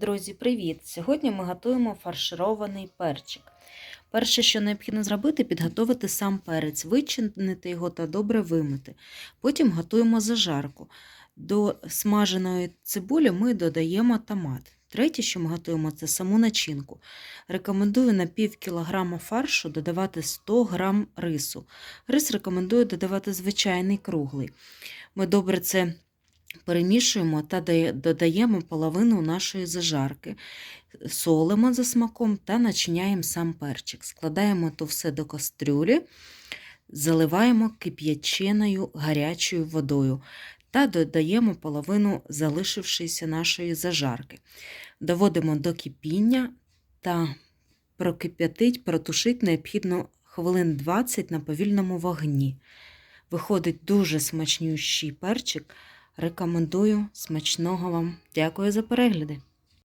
Друзі, привіт! Сьогодні ми готуємо фарширований перчик. Перше, що необхідно зробити, підготувати сам перець, вичинити його та добре вимити. Потім готуємо зажарку. До смаженої цибулі ми додаємо томат. Третє, що ми готуємо, це саму начинку. Рекомендую на пів кілограма фаршу додавати 100 грам рису. Рис рекомендую додавати звичайний круглий. Ми добре це перемішуємо та додаємо половину нашої зажарки, солимо за смаком та начиняємо сам перчик. Складаємо то все до кастрюлі, заливаємо кип'яченою гарячою водою та додаємо половину залишившоїся нашої зажарки. Доводимо до кипіння та прокип'ятить, протушить необхідно хвилин 20 на повільному вогні. Виходить дуже смачнющий перчик. Рекомендую смачного вам. Дякую за перегляди.